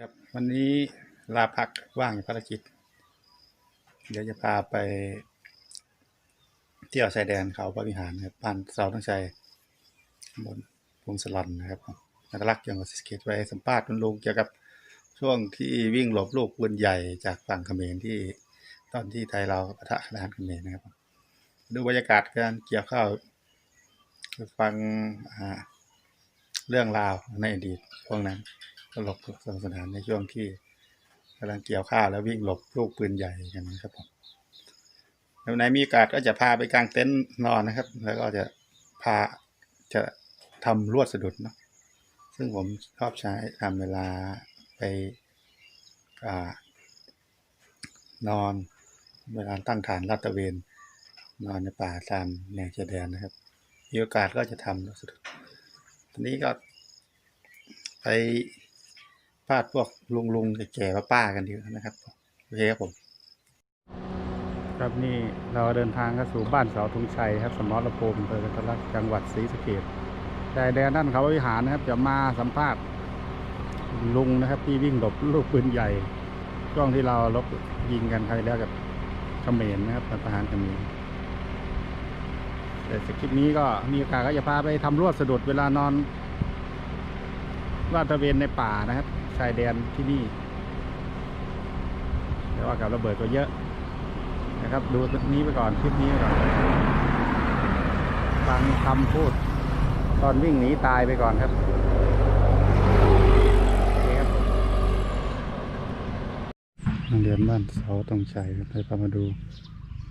ครับวันนี้ลาพักว่างภารกิจ เดี๋ยวจะพาไป เที่ยวชายแดนเขาพระวิหารนะครับบ้านเสาตั้งใจบนพงสลันนะครับนักลักษณ์จังหวัดศรีสเกษไว้สัมภาษณ์คุณลุงเกี่ยวกับช่วงที่วิ่งหลบลูกปืนใหญ่จากฝั่งเขมรที่ตอนที่ไทยเราปะทะทหารเขมรนะครับ ดูบรรยากาศการเกี่ยวข้าวฟังเรื่องราวในอดีตช่วงนั้น ตลกสนุกสนานในช่วงที่กำลังเกี่ยวข้าวแล้ววิ่งหลบลูกปืนใหญ่อย่างนี้ครับผมแล้วไหนมีโอกาสก็จะพาไปกางเต็นท์นอนนะครับ แล้วก็จะพาจะทำลวดสะดุดเนาะซึ่งผมชอบใช้ทำเวลาไปอ่านอนเวลาตั้งฐานลาดตะเวน นอนในป่าตามแนวชายแดนนะครับมีโอกาสก็จะทำลวดสะดุดทีนี้ก็ไป พาดพวกลุงลุงๆแก่ๆป้าๆกันดีกว่านะครับโอเคครับผม ครับนี่เราเดินทางเข้าสู่บ้านเสาธงชัยครับสมรภูมิอำเภอกันทะลักจังหวัดศรีสะเกษชายแดนด้านเขาวิหารนะครับจะมาสัมภาษณ์ลุงนะครับ ที่วิ่งหลบลูกปืนใหญ่ช่วงที่เราลบยิงกันครแล้วกับเขมรนะครับทหารเขมรแต่คลิปนี้ก็มีโอกาสก็จะพาไปทำลวดสะดุดเวลานอนลาดตระเวนในป่านะครับายแดนที่นี่แต่ว่ากับระเบิดก็เยอะนะครับ ดูนี้ไปก่อนคลิปนี้ไปก่อนฟังคำพูด ตอนวิ่งหนีตายไปก่อนครับโอเคครับโรงเรียนบ้านเสาตรงชัยครับไปพามาดู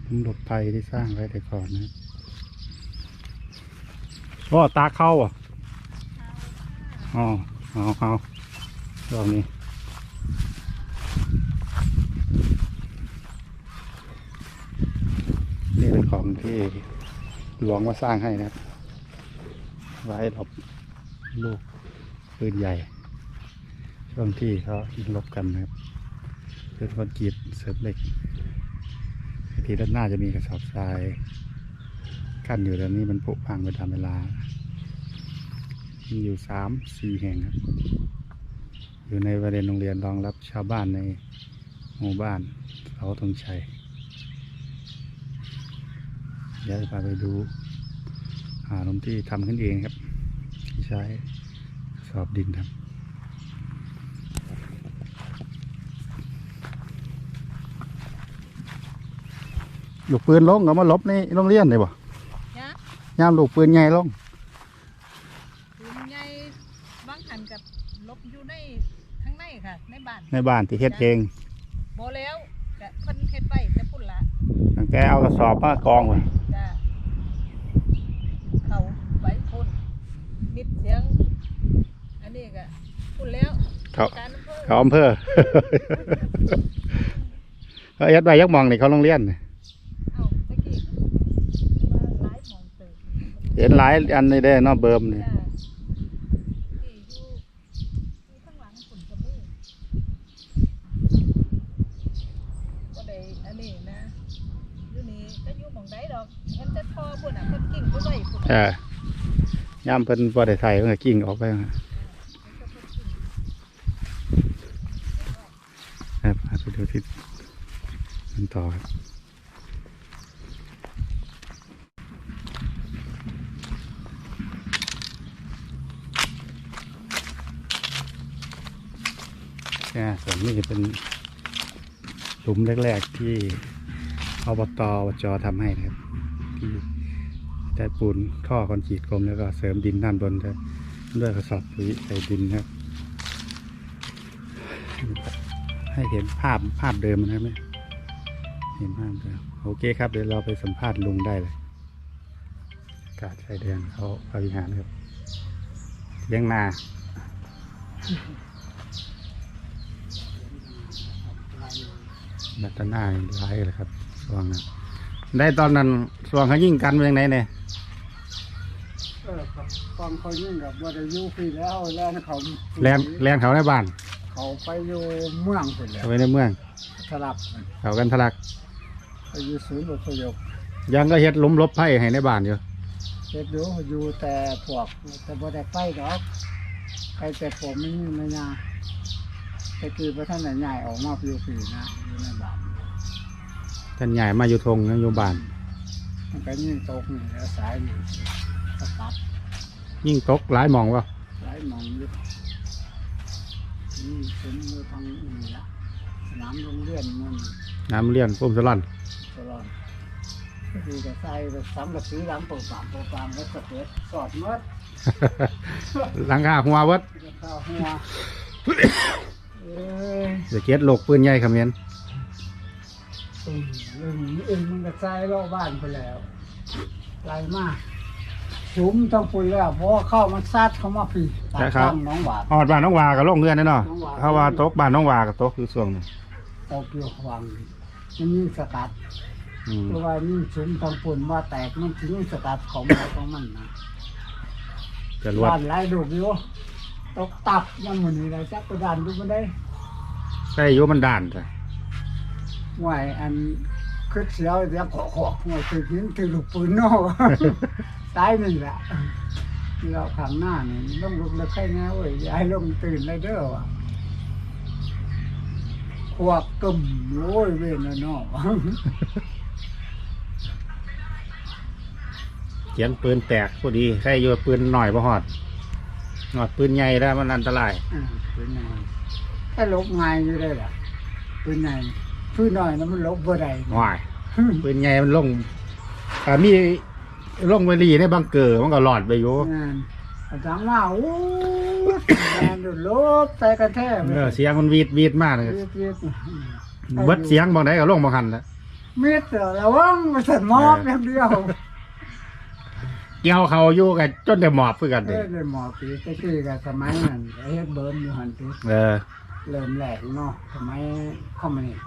น้ำหลบภัยที่สร้างไว้แต่ก่อนนะครับว่าตาเข้าอะอ๋อเอาเอา รอบนี้นี่เป็นของที่หลวงมาสร้างให้นะครับ ไว้หลบลูกปืนใหญ่ ช่วงที่เขายิงลบกันนะครับเป็นคอนกรีตเสริมเหล็กทีด้านหน้าจะมีกระสอบทรายกั้นอยู่แต่นี้มันผุพังไปตามเวลา มีอยู่สามสี่แห่งครับ อยู่ในบริเวณโรงเรียนรองรับชาวบ้านในหมู่บ้านเขาตรงชัยเดี๋ยวจะพาไปดูหาลมที่ทำขึ้นเองครับ ที่ใช้กระสอบดินครับลูกปืนลงก็มาหลบในโรงเรียนเลยบ่นะยามลูกปืนใหญ่ลง ปืนใหญ่บางขันกับลบอยู่ในข้างใน ค่ะในบ้านในบ้านที่เฮ็ดเองโบแล้วกะเพิ่นเฮ็ดไว้แต่พุ่นละตั้งแต่เอากระสอบมากองไว้จ้ะเขาไว้พุ่นมิดเสียง อันนี้ก็พุ่นแล้วเขาการอำเภอเขาอำเภอ เขาเอ็ดใบยักษ์มองนี่เขาโรงเรียนนี่เอ้าตะกี้ว่าหลายหมองเติบ เห็นหลายอันนี่ได้เนอกเบิมนี่ จ้ะที่อยู่อยู่ข้างหลังฝุ่นกระมือก็ได้อันนี้นะอยู่นี่ก็อยู่หมองใดดอกเห็นแต่พ่อพุ่นอะ เพิ่นกิ่งไปไว้พุ่นเออย่ามเพิ่นบ่ได้ไทยเพิ่นกิ่งออกไปครับไปดูที่มันต่อครับเนี่ยส่วนนี้เป็นหลุมแรก ๆ ที่อบตอบจทำให้นะครับที่ ได้ปูนท่อคอนกรีตกลมแล้วก็เสริมดินด้านบนด้วยกระสอบปุ๋ยใส่ดินครับ ให้เห็นภาพภาพเดิมนะครับเนี่ยเห็นภาพเดิมโอเคครับเดี๋ยวเราไปสัมภาษณ์ลุงได้เลยอากาศชายแดนเขาพาวิหารครับเลี้ยงนาบัตรหน้าร้ายเลยครับช่วงนั้นได้ตอนนั้นส่วงเขายิ่งกันเป็นยังไงเนี่ย ครับฟังเขายิ่งกับว่าได้อยู่ปีแล้วแล้วเขาแลนแลนเขาในบ้านเขาไปอยู่เมืองคนแล้เขาวไปในเมือง สลับเขากันทะลักไปอยู่ศูนย์อพยพยังก็เฮ็ดหลุมลบไผ่ให้ในบ้านอยู่เฮ็ดอยู่อยู่แต่พวกแต่บ่ได้ไปดอกไปแต่ผมไม่มีไม่นาตะกี้พระท่านน่ะใหญ่ออกมาอยู่ปีนะอยู่ในบ้านท่านใหญ่มาอยู่ทงนะอยู่บ้านมันก็ยิ่งตกนี่แล้วสายนี่สกัด ยิ่งตกหลายหมองวะหลายหมองอยู่นี่ผมอยู่ทางนี่ละสนามโรงเรียนมันน้ำเลี้ยนพุ่มสลันตลอดก็คือจะใส่แบบสังกะสีหลังปลูกปามปลูกปามแล้วก็เปิดสอดหมดหลังคาหัวเบิดข้าวหัวเอ้ยเดี๋ยวเก็ดโลกปืนใหญ่คำเมนอึ้งอึ้งอึ้งมันก็ใส่รอบบ้านไปแล้วไกลมาก สุมต้องปุยแล้วเพราะว่าเข้ามันซัดเข้ามาพี่ตากข้างน้องหวาดฮอดบ้านน้องวากับลงเรือนแน่เนอนน้องวาถ้าว่าตกบ้านน้องวากับตกอยู่ช่วงหนึงตกอยู่วังมันยิ่งสกัดอืมเพราะว่ายิ่งสุมต้องปุ่นว่าแตกมันถึงสกัดของมันของมันนะจะรวดบ้านหลายดูกอยู่ตกตับยังมือนี้เลยจักกระดานดูมันได้ใช่อยุมันด่านจ้ะไหวอันคือเสียวเดี๋ยวขอขอกหัวคือยิงถือลูกปืนโน่ ตายนี่แหละเราขังหน้านี่ลงลุกเลยใครแน่เว้ยยายลงตื่นเลยเด้อว่ะขวกกึ่มโอ้ยเว้นแล้วเนาะเขียนปืนแตกพอดีใครอยู่ปืนหน่อยพอหอดหอดปืนใหญ่แล้วมันอันตรายอ่าเป็นไงถ้าลบง่ายอยู่ได้ล่ะเป็นไงพื้นหน่อยนะมันลบบ่ได้หวายปืนใหญ่มันลงอ่ามี ลงไปรีในบังเกอร์มันก็หลอดไปอยู่งานอาจารย์ว่าโอ้ยงานดูลบใส่กันแท้เออเสียงมันวีดวีดมากเลยเรียกเรียกเบิดเสียงบางไดก็ลงบางหันแล้วมิดเด้อระวังมาสั่นมอบอย่างเดียวเกี่ยวเขาอยู่กันจนได้หมอบเพื่อกันเอ้เด้ยได้หมอปีตะกี้กับสมัยนั้นไอ้เฮ็ดเบิร์นอยู่หันติเออเริ่มแรกเนาะสมัยคอมมิวนิสต์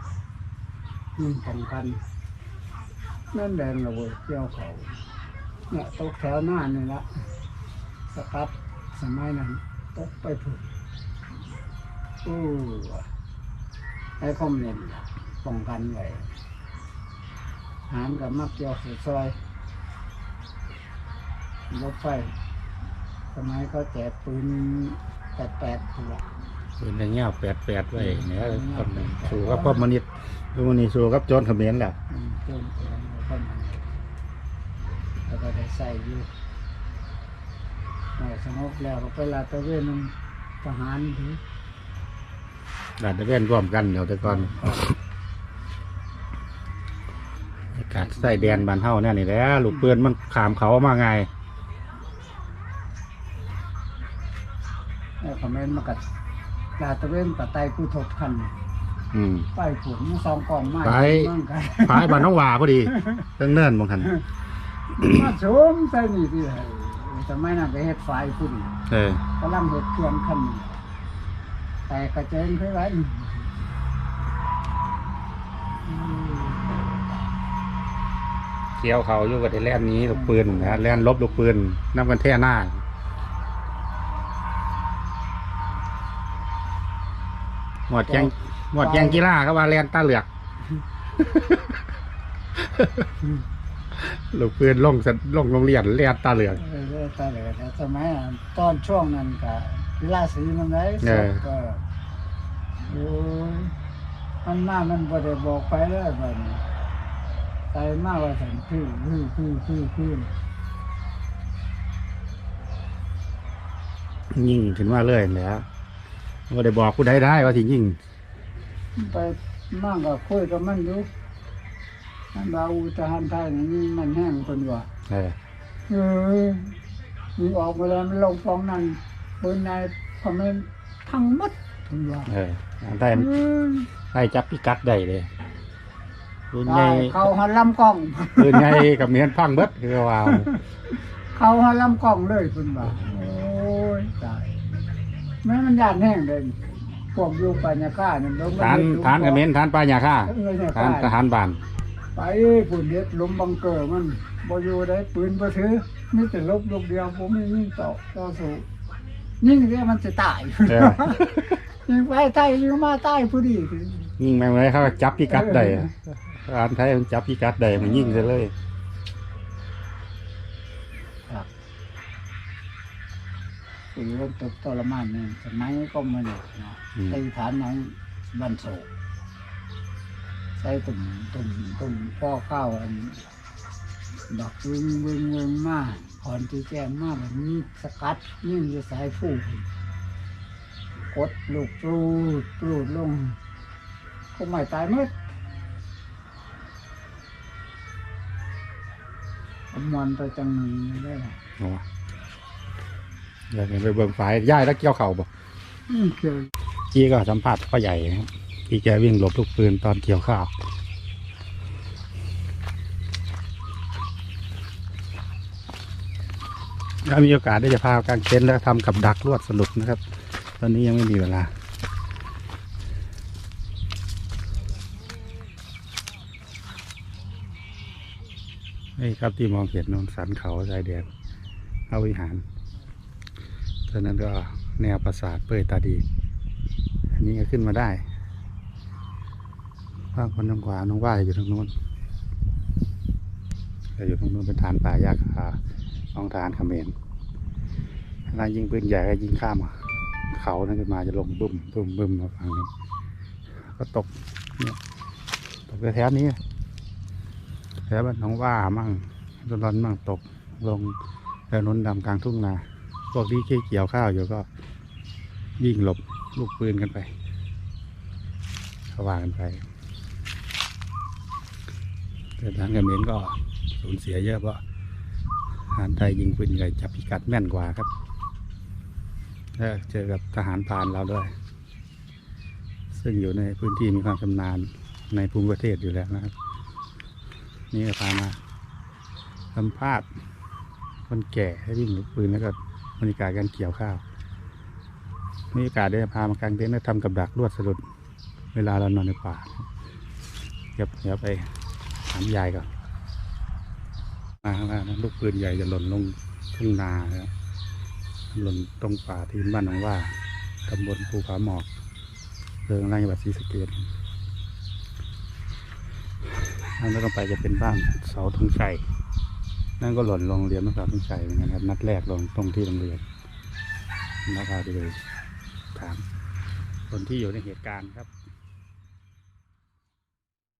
ยิงป้องกันนั่นแดงระเบิดเกี่ยวเขา เนี่ยตกแถวหน้านี่ละสกัดสมัยนั้นตกไปผุดอู้ไอ้คอมมิวนิสต์ป้องกันไว้หารกับมักเกี่ยวสุดซอยรถไฟสมัยเขาแจกปืนแปดแปดๆตัวปืนอย่างเงี้ยแปดแปดไว้เนี่ยคนหนึ่งสู้กับพวกมนิษย์พวกมนิษย์สู้กับโจรเขมรแหละอืมจนถึงคน นั้นแล้วก็ได้ใส่อยู่หน่อยสงบแล้วก็ไปลาดตระเวนนทหารถือด่านตะเวนร่วมกันเดี๋ยวแต่ก่อนอากาศใส่แดนบานเฮาเนี่ยนี่แหละลูกปืนมันขามเขามาไงแล้วคอมเมนต์มากัดลาดตระเวนกับไตผู้ทบคันอืม ไปผุนซองกองไม้ไปมั่งกัน พายบานน้องหวาพอดีเรื่องเนิ่นบางทัน มาสมใส่นี่ที่ให้สมัยนั้นไปเฮ็ดไฟพุ่นเออกำลังเฮ็ดเครื่องคันนี้แต่กระเจงคือไรเกี่ยวเขาอยู่กับไอ้แล่นนี้ลูกปืนนะแล่นลบลูกปืนนับกันแท่หน้าหมวดแจงหมวดแจงกีฬาเขาว่าแล่นตาเหลือก ลูกปืนลงสลงโรงเรียนแล่นตาเหลือกเออเออตาเหลยแต่สมัยนั้นตอนช่วงนั้นก็กีฬาสีมันได้เออก็โอ้ยมันมามันบ่ได้บอกไปเลยบัดนี้ใจมากว่าสันคือคือคือคือคือยิ่งถึงว่าเลยแหล้วว่าได้บอกผู้ใดได้ว่าที่ยิ่งไปมากก็คุยกับมันอยู่ มันบาอูทหารไทยนี่มันแห้งคนว่าเออเออมีออกมาแล้วมันลงฟองนั่นปืนนายคอมเมนต์ทั้งหมดคนว่าเออได้เออได้จับพิกัดได้เลยปืนใหได้ญ่เขาหันลำกล้องปืนใหญ่กับเมียนพังเบิดคือว่าเขาหันลำกล้องเลยคุณบ่าโอ้ยตายแม่มันยานแห้งเลยพวกอยู่ปัญญาค่าเนี่ยลงฐานฐานกับเมียนฐานปลาหยาค่าเออเนี่ยฐานทหารบ้าน ไปปุ่นเด็ดหลุมบังเกอร์มันบ่อยู่ได้ปืนบ่ถือมีแต่ลบลูกเดียวผมมียิงต่อต่อสู้ยิงเดียวมันจะตายเออ ยิงไปใต้ยิงมาใต้ผู้ดียิ่งแม่งเลยเขาก็จับพิกัดได้อะทหารไทยมันจับพิกัดได้มันยิ่งไปเลยครับปีเริ่มตกทรมานเนี่ยสมัยก็มาเนี่ยเนาะอืมใส่ฐานหนังบันโศก ใส่ตุ่มตุ่มตุ่มพ่อข้าวอันดอกวึงวึงวึงมาก่อนที่แจ้งมาแบบนี้สกัดยิ่งจะสายฟูกดลูกปลูดปลูดลงก็ไม่ตายหมืดมวนตัวจังหนึ่งได้ละโอ้อยากไปเบิ่งฝ่ายย่ายแล้วเกี่ยวเข่าบ่อืมคือกี้ก็สัมภาษณ์พ่อใหญ่นะครับ ที่แกวิ่งหลบลูกปืนตอนเกี่ยวข้าวถ้ามีโอกาสได้จะพากางเต็นท์แล้วทำกับดักลวดสนุกนะครับ ตอนนี้ยังไม่มีเวลานี่ครับที่มองเห็นนนสันเขาชายแดนพระวิหารตอนนั้นก็แนวปราสาทเปื่อยตาดี อันนี้ก็ขึ้นมาได้ ภาคคนทางขวาน้องว่าอยู่ทางโน้นแต่อยู่ทางโน้นเป็นฐานป่ายาคาของฐานเขมรเวลายิงปืนใหญ่ก็ยิงข้ามเขานั่นขึ้นมาจะลงบึ้มบึ้มบึ้มมาฝั่งนี้ก็ตกเนี่ยตกแถวนี้แถวบ้านน้องว่ามั่งต้นร้อนมั่งตกลงแถวน้นดำกลางทุ่งนาพวกที่เกี่ยวข้าวอยู่ก็วิ่งหลบลูกปืนกันไปเขาว่างกันไป แต่ทางเขมรก็สูญเสียเยอะเพราะทหารไทยยิงปืนใหญ่จับพิกัดแม่นกว่าครับแล้วเจอกับทหารพานเราด้วย ซึ่งอยู่ในพื้นที่มีความชำนาญในภูมิประเทศอยู่แล้วนะครับ นี่ก็พามาสัมภาษณ์คนแก่ให้วิ่งลูกปืนแล้วก็บรรยากาศการเกี่ยวข้าวมีโอกาสได้พามากางเต็นท์แล้วทำกับดักลวดสลุด เวลาเรานอนในป่าเดี๋ยวเดี๋ยวไป ถามยายก่อนมาข้างล่างลูกปืนใหญ่จะหล่นลงทุ่งนาแล้วหล่นตรงป่าที่บ้านหนองว่าตำบลภูผาหมอกเรื่องร่างจังหวัดศรีสะเกษนั่นแล้วก็ไปจะเป็นบ้านเสาธงชัยนั่นก็หล่นลงโรงเรียนบ้านเสาธงชัยเหมือนกันครับ นัดแรกลงตรงที่โรงเรียนนักพาไปเลยถามคนที่อยู่ในเหตุการณ์ครับ